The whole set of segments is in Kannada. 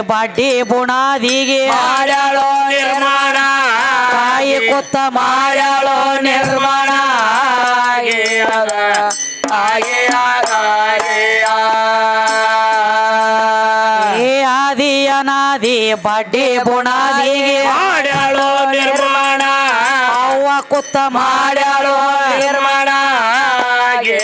ಬಡ್ಡಿ ಬುಣಾದಿಗೆ ಮಾಡ್ಯಾಳೋ ನಿರ್ಮಾಣ. ತಾಯಿ ಕೊತ್ತ ಮಾಡ್ಯಾಳೋ ನಿರ್ಮಾಣ. ಏ ಆದಿ ಅನಾದಿ ಬಡ್ಡಿ ಬುಣಾದಿಗೆ ಮಾಡ್ಯಾಳೋ ನಿರ್ಮಾಣ. ಅವ್ವ ಕುತ್ತ ಮಾಡ್ಯಾಳೋ ನಿರ್ಮಾಣ. ಹಾಗೆ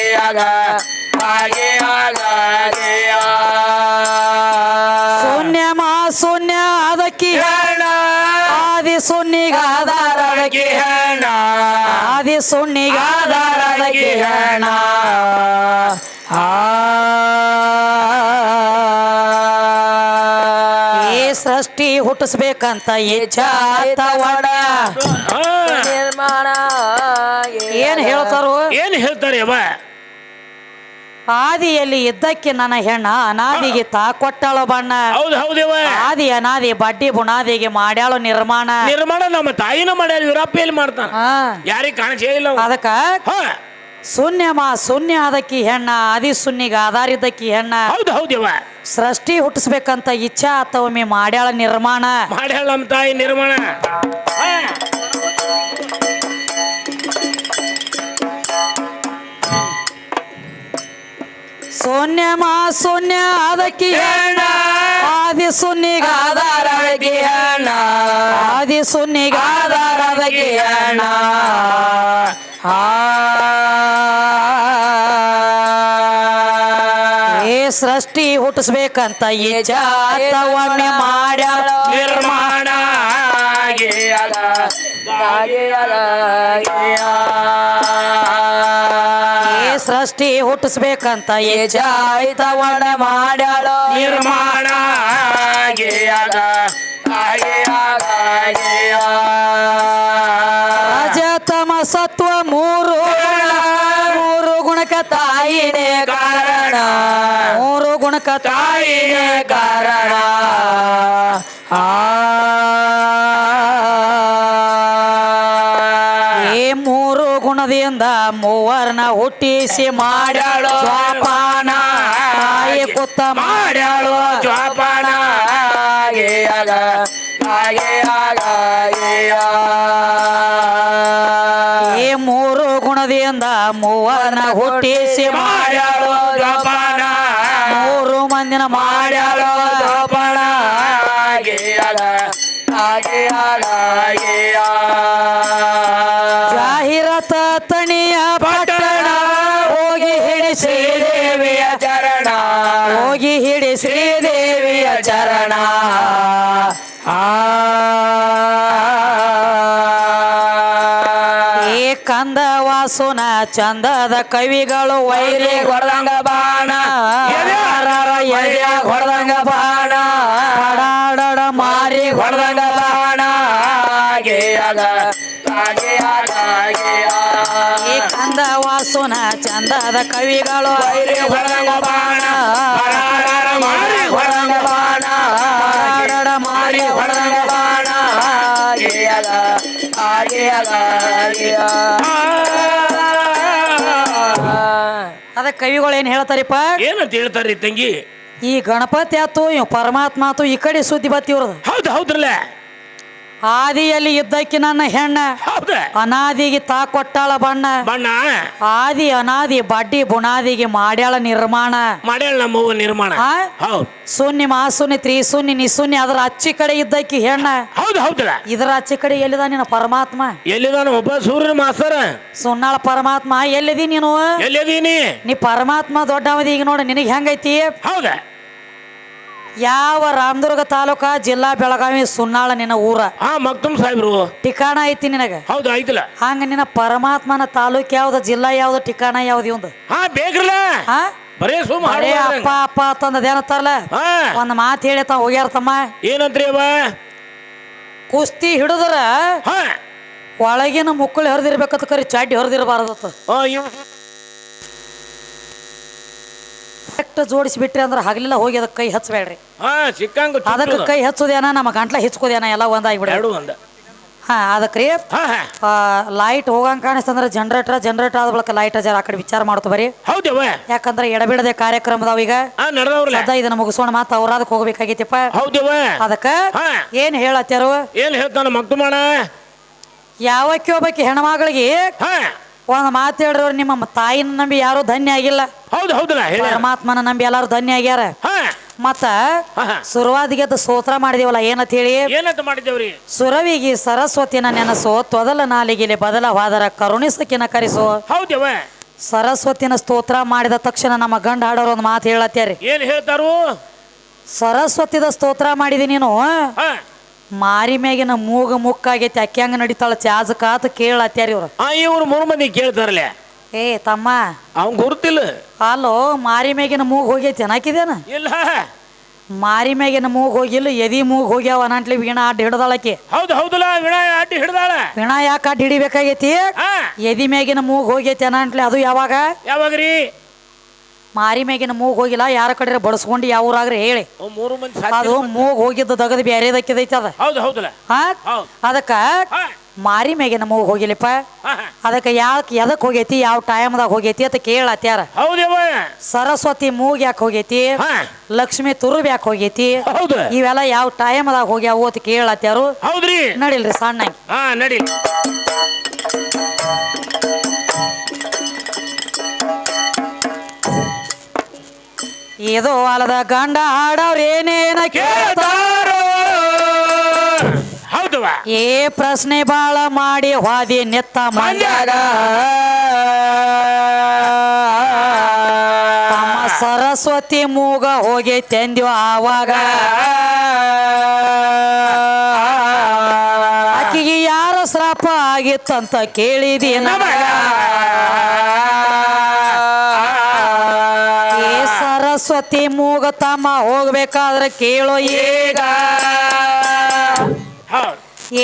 ಆದಿ ಕಿರಣ ಆ. ಏ ಸೃಷ್ಟಿ ಹುಟ್ಟಿಸ್ಬೇಕಂತ ಇಚ್ಛಾತವಡ ನಿರ್ಮಾಣ. ಏನ್ ಹೇಳ್ತಾರೋ? ಏನ್ ಹೇಳ್ತಾರೆ ಅವ? ಆದಿಯಲ್ಲಿ ಇದ್ದಕ್ಕೆ ನನ್ನ ಹೆಣ್ಣ ಅನಾದಿಗೆ ತಾ ಕೊಟ್ಟಾಳ ಬಣ್ಣ. ಹೌದು ಹೌದೇವ ಆದಿ ಅನಾದಿ ಬಡ್ಡಿ ಬುಣಾದಿಗೆ ಮಾಡ್ಯಾಳು ನಿರ್ಮಾಣ. ನಿರ್ಮಾಣ ನಮ್ಮ ತಾಯಿನ ಮಾಡ್ಯಾರ ಇವರಪ್ಪ ಎಲ್ಲಿ ಮಾಡ್ತಾನ. ಹಾ. ಯಾರಿಗ ಕಾಣಿಸೇ ಇಲ್ಲ ಅವ. ಅದಕ್ಕ ಹಾ. ಶೂನ್ಯ ಮಾ ಶೂನ್ಯ ಅದಕ್ಕಿ ಹೆಣ್ಣ ಆದಿ ಸುನ್ನಿಗೆ ಆಧಾರಿದ್ದಕ್ಕಿ ಹೆಣ್ಣ. ಹೌದು ಹೌದೇವ ಸೃಷ್ಟಿ ಹುಟ್ಟಿಸ್ಬೇಕಂತ ಇಚ್ಛಾ ಆತವೊಮ್ಮೆ ಮಾಡ್ಯಾಳ ನಿರ್ಮಾಣ. ಮಾಡ್ಯಾಳ ನಮ್ಮ ತಾಯಿ ನಿರ್ಮಾಣ. ಹಾ. ಶೂನ್ಯ ಮಾ ಸೋನ್ಯ ಅದಕ್ಕೆ ಹೆಣ್ಣ ಆದಿ ಸುನ್ನಿಗೆ ಆಧಾರಕ್ಕೆ ಹೆಣ ಆದಿ ಸುನ್ನಿಗೆ ಆಧಾರಕ್ಕೆ ಹೆಣ ಏ ಸೃಷ್ಟಿ ಹುಟ್ಟಿಸ್ಬೇಕಂತ ಈ ಆತವೊಮ್ಮೆ ಮಾಡ್ಯಾಳ. ನಿರ್ಮಾಣ ಹಾಗೆ ಅದ ಆಗಿ ಅದ ಹಾಗೆ ಏ ಸೃಷ್ಟಿ ಹುಟ್ಟಿಸ್ಬೇಕಂತ ಯಜಾಯಿತವಣ ಮಾಡ್ಯಾಳ. ನಿರ್ಮಾಣ ಹಾಗೆ ಅದ ಹಾಗೆ ಅದ ಹಾಗೆ ರಾಜ ತಮ ಸತ್ವ ಮೂರು ಮೂರು ಗುಣಕ ತಾಯಿನೇ ಕಾರಣ. ಮೂರು ಗುಣಕ ತಾಯಿನೇ ಕಾರಣ. ಮೂವರ್ನ ಹುಟ್ಟಿಸಿ ಮಾಡ್ಯಾಳು. ಜ್ವಾಪಾನ ತಾಯಿ ಕುತ್ತ ಮಾಡ್ಯಾಳು. ಜ್ವಾಪಾನ ಈ ಆಗ ಹಾಗೆ ಮೂರು ಗುಣದಿಂದ ಮೂವನ ಹುಟ್ಟಿಸಿ ಮಾಡ್ಯಾಳು. ಜ್ವಾಪಾನ ಮೂರು ಮಂದಿನ ಮಾಡ್ಯಾಳು. ಜ್ವಾಪಾನ ಹಾಗೆ ಅದ ಹಾಗೆ ಆಗ ಹಾಗೆ ಜಾಹೀರಾತ ಹೋಗಿ ಹಿಡಿ ಶ್ರೀದೇವಿಯ ಚರಣ. ಏ ಕಂದ ವಾಸುನ ಚಂದದ ಕವಿಗಳು ವೈರಿ ಹೊಡೆದಂಗ ಬಾಣ. ಹೊಡೆದಂಗ ಬಾಣ. ಹಾಡಾಡ ಮಾರಿ ಹೊಡೆದಂಗ ಬಾಣ. ಕಂದ ವಾಸುನ ಚಂದದ ಕವಿಗಳು ವೈರಿ ಹೊಡೆದಂಗ ಬಾಣ. ಮಾರಿ ಹೊಡೆದಂಗ ಬಾಣ ಹಾಡಾಡ ಮಾರಿ ಹೊಡೆದಂಗ ಬಾಣ ಹಾಗೆ ಅದ ಕವಿಗಳು ಏನ್ ಹೇಳ್ತಾರಿಪ್ಪ? ಏನಂತ ಹೇಳ್ತಾರ ತಂಗಿ? ಈ ಗಣಪತಿ ಆತು ಇವ್ ಪರಮಾತ್ಮ ಆತು ಈ ಕಡೆ ಸುದ್ದಿ ಬತ್ತಿ ಇವ್ರದ್ದು ಹೌದು ಹೌದ್ರಲ್ಲ? ಆದಿಯಲ್ಲಿ ಇದ್ದಕ್ಕಿ ನನ್ನ ಹೆಣ್ಣ. ಹೌದ. ಅನಾದಿಗೆ ತಾ ಕೊಟ್ಟಾಳ ಬಣ್ಣ. ಬಣ್ಣ. ಆದಿ ಅನಾದಿ ಬಡ್ಡಿ ಬುನಾದಿಗೆ ಮಾಡ್ಯಾಳ ನಿರ್ಮಾಣ. ಮಾಡ್ಯಾಳ ನಮ್ಮ ನಿರ್ಮಾಣ? ಹೌದು. ಶೂನ್ಯ ಮಾಶೂನ್ಯ ತ್ರಿಶೂನ್ಯ ನಿಶೂನ್ಯ ಅದ್ರ ಅಚ್ಚಿ ಕಡೆ ಇದ್ದಕ್ಕೆ ಹೆಣ್ಣ. ಹೌದು ಹೌದಲ್ಲ ಇದರ ಅಚ್ಚಿ ಕಡೆ ಎಲ್ಲಿದ ನಿನ್ನ ಪರಮಾತ್ಮ? ಎಲ್ಲಿದಾನ ಒಬ್ಬ ಸೂರ್ಯನ ಮಾಸ್ತರ? ಸುಣ್ಣಾಳ ಪರಮಾತ್ಮ ಎಲ್ಲಿದಿ ನೀನು? ಎಲ್ಲಿದೀನಿ? ನೀ ಪರಮಾತ್ಮ ದೊಡ್ಡವದಿ ಈಗ ನೋಡು ನಿನಗೆ ಹೆಂಗೈತಿ? ಹೌದ. ಯಾವ ರಾಮದುರ್ಗ ತಾಲೂಕ ಜಿಲ್ಲಾ ಬೆಳಗಾವಿ ಸುನ್ನಾಳ ನಿನ್ನ ಊರ? ಆ ಮಕ್ತುಮ್ ಸಾಹೇಬ್ರು. ಠಿಕಾಣ ಐತಿ ನಿನಗ? ಹೌದು ಐತಿಲ್ಲ. ಹಂಗ ನಿನ್ನ ಪರಮಾತ್ಮನ ತಾಲೂಕ್ ಯಾವ್ದ ಜಿಲ್ಲಾ ಯಾವ್ದು ಠಿಕಾಣ ಯಾವ್ದು ಇವಂದು? ಹಾ ಬೇಕ್ರಲ್ಲ. ಹಾ? ಬರೇ ಸುಮ್ ಅಪ್ಪ ಅಪ್ಪ ಹಾ. ಒಂದ್ ಮಾತು ಹೇಳಿತ ಹೋಗ್ಯಾರ ತಮ್ಮ ಏನಂತ್ರಿ ಅವ? ಕುಸ್ತಿ ಹಿಡಿದ್ರ ಒಳಗಿನ ಮುಕ್ಕಳು ಹರಿದಿರ್ಬೇಕಂತ ಕರಿ ಚಾಟಿ ಹರಿದಿರಬಾರ್ದತ್ತ ಆ, ಇವ್- ಕರೆಕ್ಟ್ ಜೋಡಿಸಿಬಿಟ್ರಿ ಅಂದ್ರೆ ಹಗಲಿಲ್ಲ ಹೋಗಿ ಅದಕ್ಕೆ ಕೈ ಹಚ್ಚಬೇಡ್ರಿ ಹಾ ಸಿಕ್ಕಂಗ ಅದಕ್ಕೆ ಕೈ ಹಚ್ಚೋದೇನ ನಮ್ಮ ಗಂಟ್ಲ ಹಿಚ್ಕೋದೇನ ಎಲ್ಲ ಒಂದಾಗ್ಬಿಡ ಎರಡು ಒಂದ. ಹಾ ಹಾ ಲೈಟ್ ಹೋಗಂಗ್ ಕಾಣಿಸ್ತಂದ್ರೆ ಜನರೇಟರ್ ಜನರೇಟರ್ ಆದ ಬಳಿಕ ಲೈಟ್ ಹಜಾರ್ ಆ ಕಡೆ ವಿಚಾರ ಮಾಡ್ತು ಬರೀ ಹೌದವ ಯಾಕಂದ್ರೆ ಎಡಬಿಡದೆ ಕಾರ್ಯಕ್ರಮದಾವ ಈಗ. ನಡೆದವ್ರಲ್ಲ. ಇದನ್ನ ಮುಗಿಸೋಣ ಮಾತ ಅವ್ರ ಹೋಗ್ಬೇಕಾಗೈತಿಪ್ಪ ಹೌದವ ಅದಕ್ಕ ಹಾ. ಏನ್ ಹೇಳತ್ತಾರು ಏನ್ ಹೇಳ್ತಾನ ಮಕ್ತು ಮಾಡ ಯಾವಕ್ಕೆ ಒಬ್ಬಕ್ಕೆ ಹೆಣ್ಮಗಳಿಗೆ ಹಾ. ಒಂದ್ ಮಾತು ಹೇಳ್ರಿ ಅವ್ರು ನಿಮ್ಮ ತಾಯಿನ ನಂಬಿ ಯಾರು ಧನ್ಯ ಆಗಿಲ್ಲ. ಹೌದು ಹೌದಲ್ಲ ಹೇಳಿ. ಪರಮಾತ್ಮನ ನಂಬಿ ಎಲ್ಲಾರು ಧನ್ಯ ಆಗ್ಯಾರ. ಮತ್ತ ಹಾ. ಸುರುವಾದಿಗೆದ್ದು ಸ್ತೋತ್ರ ಮಾಡಿದೀವಲ್ಲ ಏನಂತ ಹೇಳಿ? ಏನಂತ ಮಾಡಿದ್ದೇವ್ರಿ? ಸುರವಿಗಿ ಸರಸ್ವತಿನ ನೆನಸು ತೊದಲ ನಾಲಿಗೆಲಿ ಬದಲ ಹೋದರ ಕರುಣಿಸಕಿನ ಕರೆಸು. ಹೌದವ ಸರಸ್ವತಿನ ಸ್ತೋತ್ರ ಮಾಡಿದ ತಕ್ಷಣ ನಮ್ಮ ಗಂಡ ಹಾಡೋರು ಒಂದು ಮಾತು ಹೇಳತ್ಯಾರಿ. ಏನ್ ಹೇಳ್ತಾರು? ಸರಸ್ವತಿದ ಸ್ತೋತ್ರ ಮಾಡಿದಿ ನೀನು? ಮಾರಿ ಮ್ಯಾಗಿನ ಮೂಗ ಮುಕ್ಕಾಗೈತಿ ಅಕ್ಕಿ ಹಂಗ ನಡಿತಾಳ ಚಾಜ ಕಾತ ಕೇಳತ್ಯಾರಿ ಇವ್ರು. ಆ ಇವ್ರು ಮೂರು ಮಂದಿ ಕೇಳ್ತಾರಲ್ಲ? ಏ ತಮ್ಮ. ಅವ್ನ್ ಗುರುತಿಲ್ಲ. ಅಲ್ಲೋ ಮಾರಿ ಮ್ಯಾಗಿನ ಮೂಗ್ ಹೋಗೈತಿ ಏನಾಕಿದೇನ ಇಲ್ಲ. ಮಾರಿ ಮ್ಯಾಗಿನ ಮೂಗ್ ಹೋಗಿಲ್ಲ ಎದಿ ಮೂಗ್ ಹೋಗ್ಯಾವ ಅನ್ನಂಟ್ಲಿ ವೀಣಾ ಅಡ್ಡ ಹಿಡ್ದಾಳಕಿ ಹೌದು ಹೌದಲ್ಲ ವೀಣಾ ಅಡ್ಡಿ ಹಿಡ್ದಾಳ. ವೀಣಾ ಯಾಕೆ ಅಡ್ಡ ಹಿಡಿಬೇಕಾಗೈತಿ? ಎದಿ ಮ್ಯಾಗಿನ ಮೂಗ್ ಹೋಗೈತಿ ಅನ್ನಂಟ್ಲಿ ಅದು ಯಾವಾಗ? ಯಾವಾಗ್ರಿ ಮಾರಿ ಮ್ಯಾಗಿನ ಮೂಗ್ ಹೋಗಿಲ್ಲ ಯಾರ ಕಡೆ ಬಡಸ್ಕೊಂಡು ಯಾವ ಊರಾಗ್ರಿ ಹೇಳಿ. ಅವ್ ಮೂರು ಮಂದಿ ಅದು ಮೂಗ್ ಹೋಗಿದ್ದು ದಗದ್ ಬ್ಯಾರೆದಕ್ಕಿದೈತಿ ಅದ. ಹೌದು ಹೌದಲ್ಲ. ಹಾ? ಹೌದು. ಅದಕ್ಕ ಹಾ. ಮಾರಿ ಮ್ಯಾಗಿನ ಮೂಗ್ ಹೋಗಿಲ್ಲಪ್ಪ. ಹಾ ಹಾ. ಅದಕ್ಕೆ ಯಾಕೆ ಎದಕ್ ಹೋಗೈತಿ ಯಾವ ಟೈಮ್ದಾಗ ಹೋಗೈತಿ ಅಂತ ಕೇಳತ್ಯಾರ ಸರಸ್ವತಿ ಮೂಗ್ ಯಾಕೆ ಹೋಗೈತಿ ಹಾ. ಲಕ್ಷ್ಮಿ ತುರುಬ್ ಯಾಕೆ ಹೋಗೈತಿ ಹೌದು. ಇವೆಲ್ಲ ಯಾವ ಟೈಮ್ದಾಗ ಹೋಗ್ಯಾವು ಅಂತ ಕೇಳತ್ಯಾರು ಹೌದ್ರಿ. ನಡಿಲ್ರಿ ಸಣ್ಣ ಹಾ ನಡಿ ಇದು ಅಲದ ಗಂಡ ಆಡವ್ರೇನೇನ ಏನೇನ ಕೇಳ್ತಾರ. ಹೌದು ಏ ಪ್ರಶ್ನೆ ಬಾಳ ಮಾಡಿ ವಾದಿ ನೆತ್ತ ಮಂಡ್ಯಾಗ ಸರಸ್ವತಿ ಮೂಗ ಹೋಗಿ ತಂದಿವ ಆವಾಗ. ಆಕಿಗೆ ಯಾರ ಶ್ರಾಪ ಆಗಿತ್ತಂತ ಕೇಳಿದಿ ನಮಗ. ಸರಸ್ವತಿ ಮೂಗ ತಮ್ಮ ಹೋಗ್ಬೇಕಾದ್ರೆ ಕೇಳೋ ಈಗ.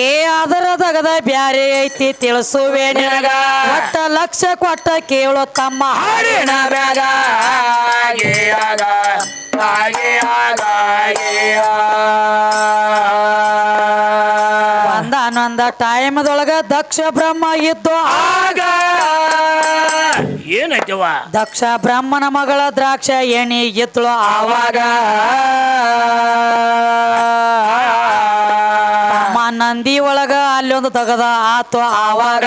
ಏ ಅದರದಗದ ಬ್ಯಾರೆ ಐತಿ ತಿಳಿಸುವೆ ನಿನಗ. ಒಟ್ಟ ಲಕ್ಷ ಕೊಟ್ಟ ಕೇಳೋ ತಮ್ಮ ಹಾಡಿನ ಒಂದಾನೊಂದ ಟೈಮ್ದೊಳಗ ದಕ್ಷ ಬ್ರಹ್ಮ ಇದ್ದು ಆಗ. ಏನೈತವ ದಕ್ಷ ಬ್ರಹ್ಮನ ಮಗಳ ದ್ರಾಕ್ಷ ಎಣಿ ಎತ್ತಳು ಆವಾಗ ನಂದಿ ಒಳಗ ಅಲ್ಲೊಂದು ತಗದ ಆತು ಆವಾಗ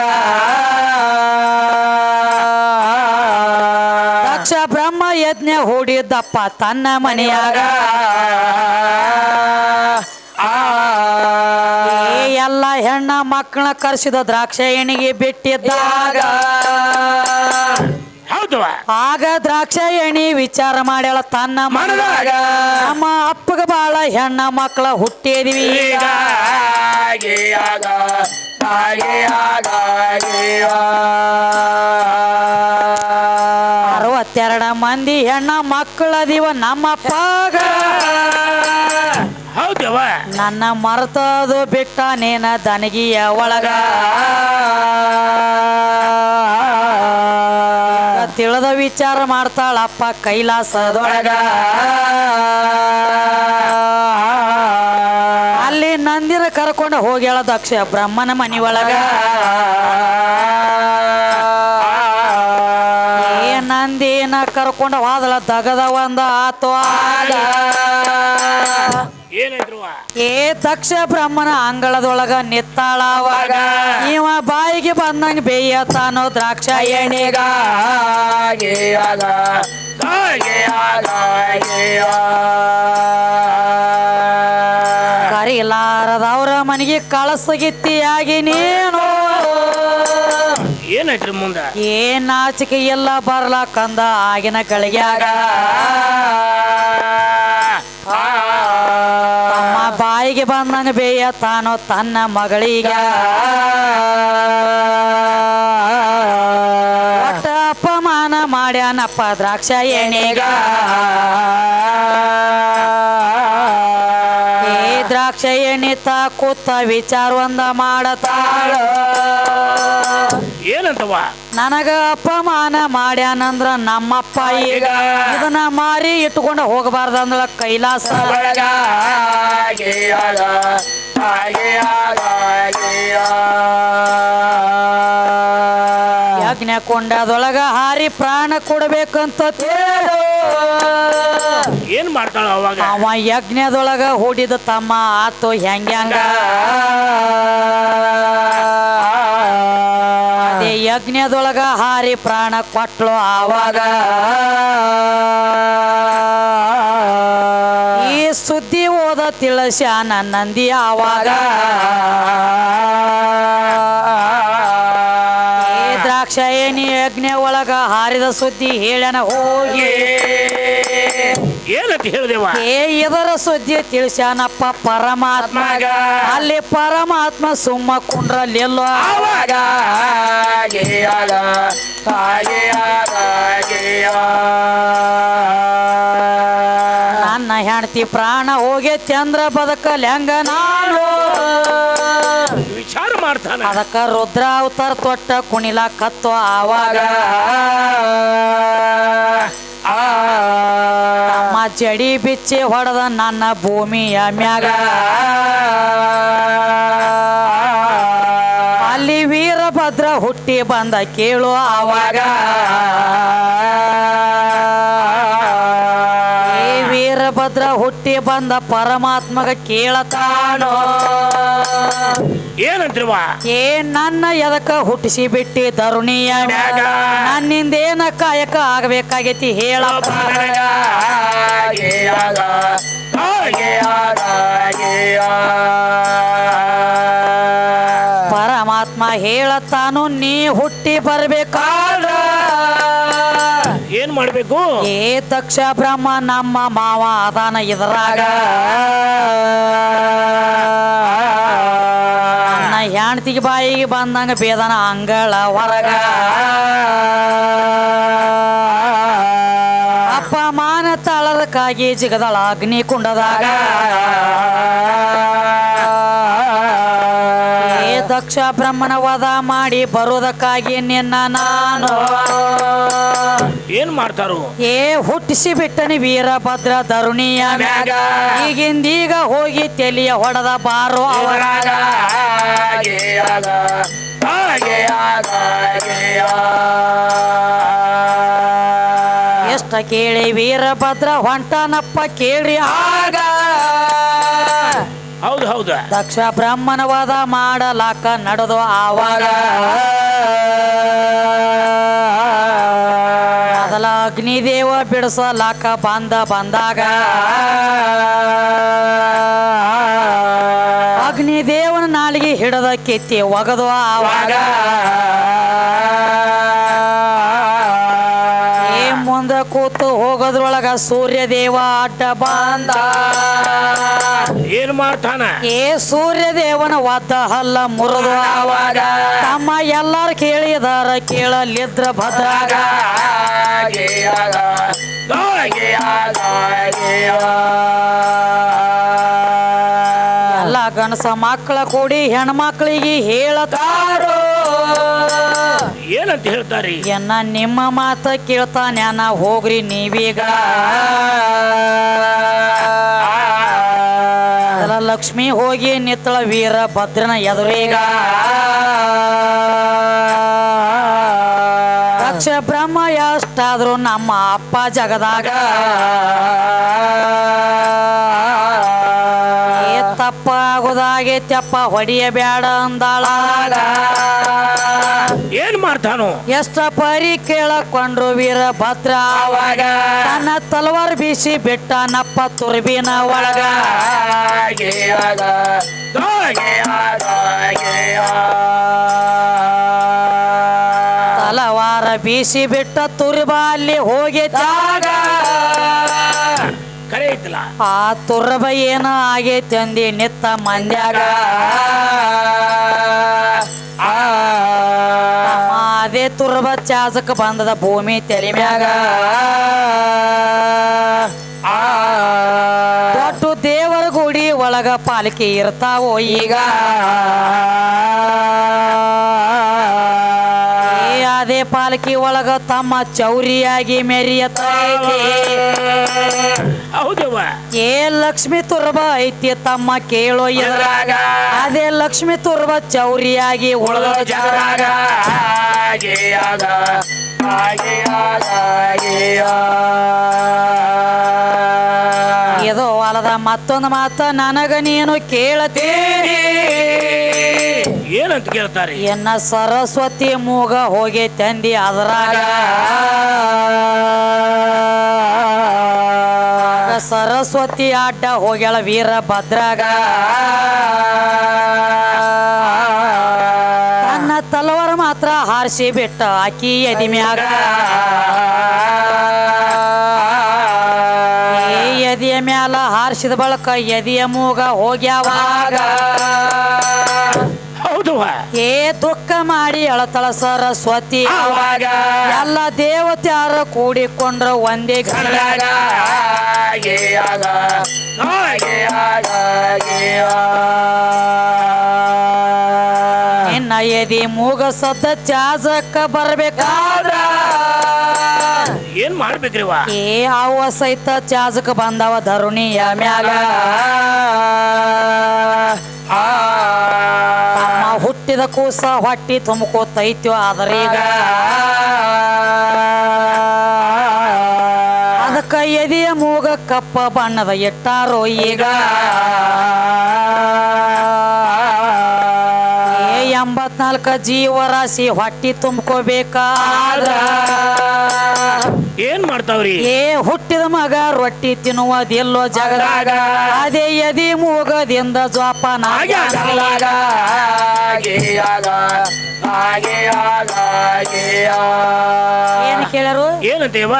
ದಕ್ಷ ಬ್ರಹ್ಮ ಯಜ್ಞ ಹೂಡಿದ್ದಪ್ಪ ತನ್ನ ಮನೆಯಾಗ. ಏ ಎಲ್ಲ ಹೆಣ್ಣ ಮಕ್ಕಳ ಕರ್ಸಿದ ದ್ರಾಕ್ಷ ಎಣಿಗೆ ಬಿಟ್ಟಿದ್ದಾಗ ಹೌದವ ಆಗ ದ್ರಾಕ್ಷ ಎಣಿ ವಿಚಾರ ಮಾಡ್ಯಾಳ ತನ್ನ ಮನದಾಗ. ನಮ್ಮ ಅಪ್ಪಗ ಬಾಳ ಹೆಣ್ಣ ಮಕ್ಕಳ ಹುಟ್ಟಿದ್ವಿ. ಈಗ ಅರವತ್ತೆರಡ ಮಂದಿ ಹೆಣ್ಣ ಮಕ್ಕಳದಿವ ನಮ್ಮ ಅಪ್ಪಗ. ಹೌದವ ನನ್ನ ಮರ್ತದು ಬಿಟ್ಟ ನೇನ ದನಗಿಯ ಒಳಗ. ತಿಳಿದ ವಿಚಾರ ಮಾಡ್ತಾಳಪ್ಪ ಕೈಲಾಸದೊಳಗ. ಅಲ್ಲಿ ನಂದಿನ ಕರ್ಕೊಂಡು ಹೋಗ್ಯಾಳ ದಕ್ಷ ಬ್ರಹ್ಮನ ಮನಿ ಒಳಗ ಏ ನಂದಿನ ಕರ್ಕೊಂಡು ಹೋದಳ ದಗದ ಒಂದು ಆತು ಆಗ ಏನೈತ್ರುವ ಏ ತಕ್ಷ ಬ್ರಹ್ಮನ ಅಂಗಳದೊಳಗ ನಿತ್ತಾಳವಾಗ ಇವ ಬಾಯಿಗೆ ಬಂದಂಗ ಬೇಯತಾನೋ ದ್ರಾಕ್ಷ ಎಣೆಗ ಕರಿಲಾರದವ್ರ ಮನೆಗೆ ಕಳಸಗಿತ್ತಿಯಾಗಿ ನೀನು. ಮುಂದ? ಏನ್ ನಾಚಿಕೆ ಎಲ್ಲ ಬರ್ಲಾಕಂದ ಆಗಿನ ಗಳಿಗ್ಯಾಗ ತಮ್ಮ ಬಂದನು ಬೇಯ ತಾನು ತನ್ನ ಮಗಳಿಗೆ. ಮಾಡ್ಯಾನಪ್ಪ ದ್ರಾಕ್ಷ ಎಣೆಗ ಏ ದ್ರಾಕ್ಷ ಎಣ್ಣೆ ತಾ ಕೂತ ವಿಚಾರ ಒಂದ ಮಾಡತಾಳ. ಏನಂತವ ನನಗ ಅಪಮಾನ ಮಾಡ್ಯಾನಂದ್ರ ನಮ್ಮಪ್ಪ ಈಗ ಇದನ್ನ ಮಾರಿ ಇಟ್ಕೊಂಡು ಹೋಗಬಾರ್ದಂದ್ರ ಕೈಲಾಸ. ಹಾಗೆ ಆಗ ಹಾಗೆ ಆಗ ಹಾಗೆ ಆಗ ಕೊಂಡದೊಳಗ ಹಾರಿ ಪ್ರಾಣ ಕೊಡ್ಬೇಕಂತ ತಿಳಿದು. ಏನ್ ಮಾಡ್ತಾಳ ಅವಾಗ? ಅವ ಯಜ್ಞದೊಳಗ ಹೂಡಿದ ತಮ್ಮ ಆತು ಹೆಂಗ್ಯಾಂಗ ಅದೇ ಯಜ್ಞದೊಳಗ ಹಾರಿ ಪ್ರಾಣ ಕೊಟ್ಲು ಆವಾಗ. ಈ ಸುದ್ದಿ ಓದ ತಿಳಿಸ್ಯಾನ ನಂದಿ ಆವಾಗ. ಈ ದ್ರಾಕ್ಷಾಯಣಿ ಯಜ್ಞ ಒಳಗ ಹಾರಿದ ಸುದ್ದಿ ಹೇಳನ ಹೋಗಿ. ಏನಂತ ಹೇಳಿದೆವ? ಏ ಇದರ ಸುದ್ದಿ ತಿಳಿಸ್ಯಾನಪ್ಪ ಪರಮಾತ್ಮ. ಅಲ್ಲಿ ಪರಮಾತ್ಮ ಸುಮ್ಮ ಕುಂಡ್ರಲ್ಲೆಲ್ಲೋ. ಆವಾಗ ಗಿಯಾಗ ಗಿಯಾಗ ಗಿಯಾ ನನ್ನ ಹೆಂಡತಿ ಪ್ರಾಣ ಹೋಗಿ ಚಂದ್ರ ಬದಕಲ್ ಹೆಂಗ ನಾನು. ವಿಚಾರ ಮಾಡ್ತಾನ. ಅದಕ್ಕ ರುದ್ರ ಅವತಾರ ತೊಟ್ಟ ಕುಣಿಲ ಕತ್ತೋ ಆವಾಗ. ನಮ್ಮ ಜಡಿ ಬಿಚ್ಚಿ ಹೊಡೆದ ನನ್ನ ಭೂಮಿಯ ಮ್ಯಾಗ. ಅಲ್ಲಿ ವೀರಭದ್ರ ಹುಟ್ಟಿ ಬಂದ ಕೇಳು ಆವಾಗ. ವೀರಭದ್ರ ಹುಟ್ಟಿ ಬಂದ ಪರಮಾತ್ಮಗ ಕೇಳತಾನೋ ಏನಂತ್ರಿವ ಏ ನನ್ನ ಎದಕ ಹುಟ್ಟಿಸಿ ಬಿಟ್ಟಿ ಧರುಣಿಯ ನನ್ನಿಂದ ಏನ ಕಾಯಕ ಆಗಬೇಕಾಗೈತಿ ಹೇಳಪ್ಪ ಪರಮಾತ್ಮ ಹೇಳತಾನು ನೀ ಹುಟ್ಟಿ ಬರ್ಬೇಕಾದ್ರ ಏನ್ ಮಾಡ್ಬೇಕು? ಏ ತಕ್ಷ ಬ್ರಹ್ಮ ನಮ್ಮ ಮಾವ ಅದಾನ ಇದ್ರಾಗ. ನನ್ನ ಹೆಂಡತಿಗೆ ಬಾಯಿಗೆ ಬಂದಂಗ ಬೇದನ ಅಂಗಳ ಹೊರಗ. ಅಪ್ಪ ಮಾನ ತಾಳದಕ್ಕಾಗಿ ಜಿಗದಳ ಅಗ್ನಿ ಕುಂಡದಾಗ ದಕ್ಷ ಬ್ರಹ್ಮನ ವಧ ಮಾಡಿ ಬರೋದಕ್ಕಾಗಿ ನಿನ್ನ ನಾನು. ಏನ್ ಮಾಡ್ತಾರು? ಏ ಹುಟ್ಟಿಸಿ ಬಿಟ್ಟನಿ ವೀರಭದ್ರ ಧರುಣಿಯ ಮ್ಯಾಗ. ಈಗಿಂದೀಗ ಹೋಗಿ ತೆಲಿಯ ಹೊಡೆದ ಬಾರೋ ಅವರ ಎಷ್ಟ ಕೇಳಿ ವೀರಭದ್ರ ಹೊಂಟನಪ್ಪ ಕೇಳಿ ಆಗ. ಹೌದು ಹೌದು. ದಕ್ಷ ಬ್ರಾಹ್ಮಣವಾದ ಮಾಡಲಾಕ ನಡೆದು ಆವಾಗ ಮೊದಲ ಅಗ್ನಿದೇವ ಬಿಡಿಸಲಾಕ ಬಂದ ಬಂದಾಗ ಅಗ್ನಿದೇವನ ನಾಲಿಗೆ ಹಿಡದ ಕೆತ್ತಿ ಒಗದು ಆವಾಗ ಮುಂದ ಕೂತು ಹೋಗೋದ್ರೊಳಗ ಸೂರ್ಯದೇವ ಅಡ್ಡ ಬಂದ. ಏನ್ ಮಾಡ್ತಾನ? ಏ ಸೂರ್ಯದೇವನ ಒದ್ದ ಹಲ್ಲ ಮುರಿದು ತಮ್ಮ ಎಲ್ಲಾರು ಕೇಳಿದಾರ ಕೇಳಲಿದ್ರ ಭದ್ರಾಗ. ಗಣಸ ಮಕ್ಕಳ ಕೂಡಿ ಹೆಣ್ಮಕ್ಳಿಗೆ ಹೇಳತಾರೋ. ಏನಂತ ಹೇಳ್ತಾರೆ? ಎನ್ನ ನಿಮ್ಮ ಮಾತ ಕೇಳ್ತಾನ್ಯಾನ ಹೋಗ್ರಿ ನೀವೀಗ. ಲಕ್ಷ್ಮಿ ಹೋಗಿ ನಿತ್ತಳ ವೀರಭದ್ರನ ಎದುರೀಗ. ದಕ್ಷ ಬ್ರಹ್ಮ ಎಷ್ಟಾದ್ರು ನಮ್ಮ ಅಪ್ಪ ಜಗದಾಗ. ಏ ತಪ್ಪ ಆಗುದಾಗೈತಪ್ಪ ಹೊಡಿಯಬ್ಯಾಡ ಅಂದಾಳಾಗ ಏನ್ ಮಾಡ್ತಾನು? ಎಷ್ಟ ಪರಿ ಕೇಳಕೊಂಡ್ರು ವೀರಭದ್ರ. ಅವಾಗ. ತನ್ನ ತಲವಾರ್ ಬೀಸಿ ಬಿಟ್ಟನಪ್ಪ ತುರ್ಬಿನ ಒಳಗ. ತಲವಾರ ಬೀಸಿ ಬಿಟ್ಟ ತುರ್ಬ ಅಲ್ಲಿ ಹೋಗಿ ಐತಿಲ್ಲ? ಆ ತುರ್ರಬ ಏನ ಆಗೈತಿ ಅಂದಿ ನಿತ್ತ ಮಂದ್ಯಾಗ. ಅದೇ ತುರಬ ಚಾಸಕ ಬಂದದ ಭೂಮಿ ತೆಲಿ ಮ್ಯಾಗ. ಒಟ್ಟು ದೇವರ ಗುಡಿ ಒಳಗ ಪಾಲಿಕೆ ಇರ್ತಾವೋ ಈಗ. ಅದೇ ಪಾಲಕಿ ಒಳಗ ತಮ್ಮ ಚೌರಿಯಾಗಿ ಮೆರಿಯತೈತಿ. ಹೌದವ್ವ. ಏ ಲಕ್ಷ್ಮಿ ತುರ್ಬ ಐತಿ ತಮ್ಮ ಕೇಳೋ ಎದುರಾಗ. ಅದೇ ಲಕ್ಷ್ಮಿ ತುರ್ಬ ಚೌರಿಯಾಗಿ ಉಳಿದ ಆಗಿಯಾದ ಆಗಿಯಾದ. ಇದು ಹೊಲದ ಮತ್ತೊಂದು ಮಾತ ನನಗ ನೀನು ಕೇಳತೀನಿ ಏನಂತ ಕೇಳ್ತಾರೆ? ಎನ್ನ ಸರಸ್ವತಿ ಮೂಗ ಹೋಗಿ ತಂದಿ ಅದರಾಗ. ಸರಸ್ವತಿ ಅಡ್ಡ ಹೋಗ್ಯಾಳ ವೀರಭದ್ರಾಗ ತನ್ನ ತಲವಾರ ಮಾತ್ರ ಹಾರಿಸಿ ಬಿಟ್ಟ ಆಕಿ ಎದಿಮ್ಯಾಗ. ಎದಿಯ ಮ್ಯಾಲ ಹಾರಿಸಿದ ಬಳಕ ಎದಿಯ ಮೂಗ ಹೋಗ್ಯಾವಾಗ ಹೌದವ್ವ ಏ ದುಃಖ ಮಾಡಿ ಅಳತಳ ಸರಸ್ವತಿ ಅವಾಗ ಎಲ್ಲ ದೇವತ್ಯಾರ ಕೂಡಿಕೊಂಡ್ರ ಒಂದೇ ಆಗಿಯಾ. ನಿನ್ನ ಎದಿ ಮೂಗ ಸದ್ದ ಚಾಜಕ್ಕ ಬರ್ಬೇಕಾದ್ರ ಏನ್ ಮಾಡ್ಬೇಕ್ರಿವ ಏ ಅವ ಸಹಿತ ಚಾಜಕ ಬಂದವ ಧರುಣಿಯ ಮ್ಯಾಗ. ಹುಟ್ಟಿದ ಕೂಸ ಹೊಟ್ಟಿ ಆದ್ರೆ ಈಗ ಅದಕ್ಕ ಎದೆಯ ಮೂಗ ಕಪ್ಪ ಬಣ್ಣದ ಎಟ್ಟಾರೋ ಈಗ. ಎಂಬತ್ನಾಲ್ಕ ಜೀವರಾಶಿ ಹೊಟ್ಟಿ ತುಂಬ್ಕೋಬೇಕಾದ್ರ ಏನ್ ಮಾಡ್ತಾವ್ರಿ. ಏ ಹುಟ್ಟಿದ ಮಗ ರೊಟ್ಟಿ ತಿನ್ನುವುದಿಲ್ಲೋ ಜಗದಾಗ ಅದೇ ಎದಿ ಮೂಗದಿಂದ ಜೋಪಾನ. ಏನ್ ಕೇಳರು? ಏನಂತೇವ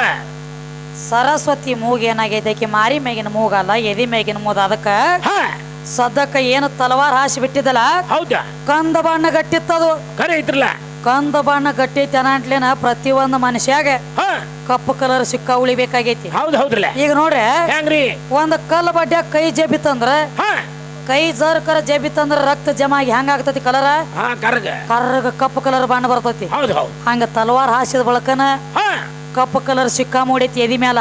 ಸರಸ್ವತಿ ಮೂಗ ಏನಾಗೈತೆ ಆಕಿ? ಮಾರಿ ಮೇಗಿನ ಮೂಗಲ್ಲ ಎದಿ ಮೇಗಿನ ಮೂದ. ಅದಕ್ಕ ಸದ್ಯಕ್ಕ ಏನು ತಲವಾರ್ ಹಾಸಿ ಬಿಟ್ಟಿದಲ್ಲ ಹೌದಾ? ಕಂದ ಬಣ್ಣ ಗಟ್ಟಿತ್ತದು. ಕರೆ ಐತ್ರಲ್ಲ ಕಂದ ಬಣ್ಣ ಗಟ್ಟಿ ಅನ್ನಂಟ್ಲೇನ ಪ್ರತಿಯೊಂದು ಮನುಷ್ಯಾಗ ಕಪ್ಪು ಕಲರ್ ಸಿಕ್ಕ ಉಳಿಬೇಕಾಗೈತಿ. ಹೌದ್ ಹೌದ್ರಲ್ಲ. ಈಗ ನೋಡ್ರಿ ಹೆಂಗ್ರಿ? ಒಂದ್ ಕಲ್ ಬಡ್ಡ್ಯಾಗ ಕೈ ಜಬಿತ್ತಂದ್ರ ಕೈ ಜರ್ಕರ ಜಬಿತ್ತಂದ್ರ ರಕ್ತ ಜಮಾ ಆಗಿ ಹೆಂಗ ಆಗ್ತತಿ ಕಲರ? ಕರ್ರಗ. ಕಪ್ಪು ಕಲರ್ ಬಣ್ಣ ಬರ್ತತಿ. ಹಂಗ ತಲವಾರ್ ಹಾಸಿದ ಬಳಕನ ಕಪ್ಪು ಕಲರ್ ಸಿಕ್ಕ ಮೂಡೈತಿ ಎದಿ ಮ್ಯಾಲ.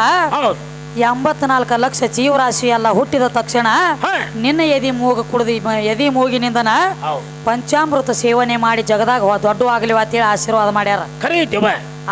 ಎಂಬತ್ನಾಲ್ಕು ಲಕ್ಷ ಜೀವರಾಶಿ ಎಲ್ಲ ಹುಟ್ಟಿದ ತಕ್ಷಣ ನಿನ್ನ ಎದಿ ಮೂಗು ಕುಡಿದು ಎದಿ ಮೂಗಿನಿಂದನ ಪಂಚಾಮೃತ ಸೇವನೆ ಮಾಡಿ ಜಗದಾಗ ದೊಡ್ಡ ಆಗ್ಲಿ ಅಂತೇಳಿ ಆಶೀರ್ವಾದ ಮಾಡ್ಯಾರ.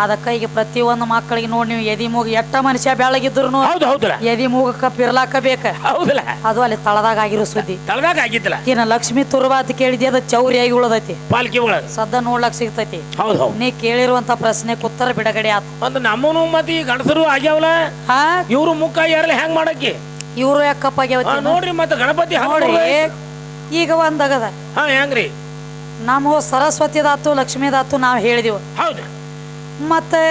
ಅದಕ್ಕ ಈಗ ಪ್ರತಿಯೊಂದು ಮಕ್ಕಳಿಗೆ ನೋಡಿ ನೀವು ಎದಿ ಮೂಗ ಎಟ್ಟ ಮನುಷ್ಯ ಬೆಳಗಿದ್ರು ಹೌದು ಹೌದಲ್ಲ ಎದಿ ಮೂಗ ಕಪ್ ಇರ್ಲಾಕ ಬೇಕ ಹೌದಲ್ಲ ಅದು ಅಲ್ಲಿ ತಳದಾಗ ಆಗಿರೋ ಸುದ್ದಿ. ತಳದಾಗ ಆಗಿದ್ದಲ್ಲ ಈನ ಲಕ್ಷ್ಮಿ ತುರ್ಬಾತ್ ಕೇಳಿದ್ಯ ಅದು ಆಗಿ ಉಳದೈತಿ. ಪಾಲ್ಕಿ ಒಳಗ ಸದ್ದ ನೋಡ್ಲಕ್ ಸಿಗ್ತೈತಿ. ಹೌದು ಹೌದು. ನೀ ಕೇಳಿರುವಂತ ಪ್ರಶ್ನೆ ಉತ್ತರ ಬಿಡಗಡೆ ಆತು. ಒಂದು ನಮ್ಮನು ಮತ್ತೆ ಈ ಗಂಡಸರು ಆಗ್ಯಾವಲ್ಲ? ಹಾ? ಇವ್ರು ಮುಖ ಯಾರಲ್ಲ ಹೆಂಗ್ ಮಾಡಕ್ಕೆ? ಇವ್ರು ಯಾಕಪ್ಪ ನೋಡ್ರಿ ಮತ್ತೆ ಗಣಪತಿ ನೋಡ್ರಿ. ಈಗ ಒಂದಗದ. ಹಾ ಹೆಂಗ್ರಿ? ನಮ್ಮ ಸರಸ್ವತಿದಾತು ಲಕ್ಷ್ಮೀದಾತು ನಾವು ಹೇಳಿದೆವು. ಹೌದು. ಮತ್ತೆ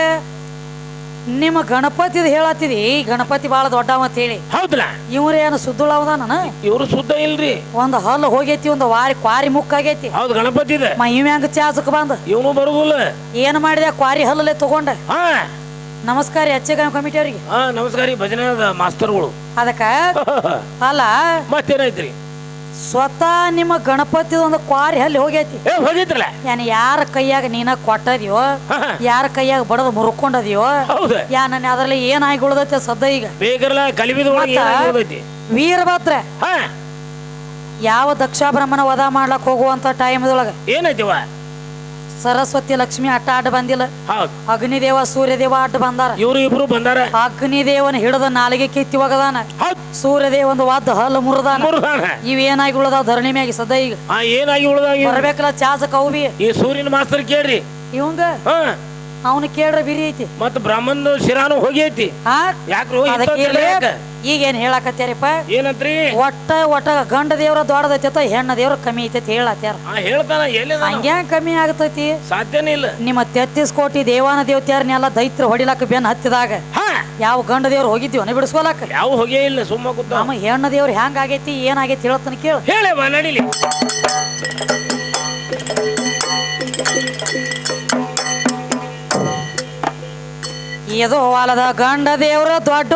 ನಿಮ್ಮ ಗಣಪತಿದ ಹೇಳತ್ತಿದಿ ಗಣಪತಿ ಭಾಳ ದೊಡ್ಡವ ಅಂತ ಹೇಳಿ ಹೌದಲ್ಲ ಇವ್ರೇನು ಸುದ್ದುಳವದಾನ ಇವ್ರು ಸುದ್ದ ಇಲ್ರಿ. ಒಂದು ಹಲ್ಲು ಹೋಗೈತಿ ಒಂದು ವಾರಿ ಕ್ವಾರಿ ಮುಕ್ಕಾಗೈತಿ. ಹೌದು ಗಣಪತಿ ಇದೆ. ಮ ಇವ್ ಹೆಂಗ ಚಾಸಕ್ ಬಂದ. ಇವನು ಬರುದಿಲ್ಲ. ಏನು ಮಾಡಿದೆ ಕ್ವಾರಿ ಹಲ್ಲಲ್ಲೇ ತಗೊಂಡ? ನಮಸ್ಕಾರ ಎಚ್ಚಗ ಕಮಿಟಿ ಅವ್ರಿಗೆ. ನಮಸ್ಕಾರ ಭಜನೆ ಮಾಸ್ತರ್ಗಳು. ಅದಕ್ಕ ಅಲ್ಲ ಮತ್ತೇನೈತ್ರಿ ಸ್ವತಃ ನಿಮ್ಮ ಗಣಪತಿ ಒಂದು ಕ್ವಾರಿ ಅಲ್ಲಿ ಹೋಗೈತಿ. ಏ ಹೋಗಿದ್ರಲ್ಲ? ಏನ್ ಯಾರ ಕೈಯಾಗ ನೀನ ಕೊಟ್ಟದಿಯೋ. ಯಾರ ಕೈಯಾಗ ಬಡದು ಮುರ್ಕೊಂಡದಿಯೋ ಹೌದು. ಯಾ ನನ್ನ ಅದ್ರಲ್ಲಿ ಏನಾಗಿ ಉಳ್ದೈತೆ ಸದ್ದ ಈಗ? ವೀರ ಮಾತ್ರ ಒಳಗೆ ಮತ್ತ? ಏನಾಗಿರ್ತೈತಿ ವೀರಭದ್ರ ಹಾ. ಯಾವ ದಕ್ಷ ಬ್ರಹ್ಮನ ವಧ ಮಾಡ್ಲಕ್ ಹೋಗುವಂತ ಟೈಮ್ದೊಳಗ ಏನೈತಿವ ಸರಸ್ವತಿ ಲಕ್ಷ್ಮಿ ಅಟ್ಟ ಅಡ್ಡ ಬಂದಿಲ್ಲ. ಹೌದು. ಅಗ್ನಿದೇವ ಸೂರ್ಯದೇವ ಅಡ್ಡ ಬಂದಾರ. ಇವರು ಇಬ್ರು ಬಂದಾರ. ಅಗ್ನಿದೇವನ ಹಿಡಿದ ನಾಲಿಗೆ ಕಿತ್ತಿ ಒಗದಾನ. ಹೌದ್. ಸೂರ್ಯದೇವ ಒಂದು ವಾದ ಹಲ್ಲು ಮುರಿದಾನ. ಮುರುದಾನ. ಇವೇನಾಗಿ ಉಳದ ಧರಣಿ ಮ್ಯಾಗ ಸದ ಈಗ. ಆ ಏನಾಗಿ ಉಳ್ದಾಗ ಬರ್ಬೇಕಲ್ಲ ಚಾಸ ಕೌಬಿ ಈ ಸೂರ್ಯನ ಮಾಸ್ತರ್ ಕೇಳ್ರಿ. ಇವಂಗ? ಹಾ. ಅವನು ಕೇಳ್ರ ಬಿರಿ ಐತಿ. ಮತ್ತ ಬ್ರಾಹ್ಮಣ ಶಿರಾನು ಹೋಗೈತಿ. ಹಾ? ಯಾಕ್ರು ಅದಕ್ಕೆ ಯಾಕ? ಈಗ ಏನ್ ಹೇಳಕತ್ಯಾರಪ್ಪ ಏನಂತ್ರಿ? ಒಟ್ಟ ಒಟ್ಟ ಗಂಡ ದೇವ್ರ ದೊಡ್ಡದೈತೆ ಹೆಣ್ಣ ದೇವ್ರ ಕಮ್ಮಿ ಐತೆ ಹೇಳತ್ಯಾರ. ಹೇಳ್ತಾನ ಹಂಗ್ಯಾಂಗ್ ಕಮ್ಮಿ ಆಗತೈತಿ? ಸಾಧ್ಯನೇ ಇಲ್ಲ. ನಿಮ್ಮ ತೆತ್ತಿಸ್ ಕೋಟಿ ದೇವಾನ ದೇವತ್ಯಾರನ್ನೆಲ್ಲ ದೈತ್ರ ಹೊಡಿಲಾಕ ಬೆನ್ ಹತ್ತಿದಾಗ ಯಾವ ಗಂಡ ದೇವ್ರು ಹೋಗಿದ್ದೀವನ ಬಿಡಿಸ್ಕೊಲಾಕ? ಯಾವ ಹೋಗೇ ಇಲ್ಲ ಸುಮ್ಮ ಕೂತ. ನಮ್ಮ ಹೆಣ್ಣ ದೇವ್ರು ಹೆಂಗ ಆಗೈತಿ ಏನಾಗೈತಿ ಹೇಳತ್ತನ ಕೇಳ. ಹೇಳವ ನಡಿಲಿ. ಇದು ಹೊಲದ ಗಂಡ ದೇವ್ರ ದೊಡ್ಡ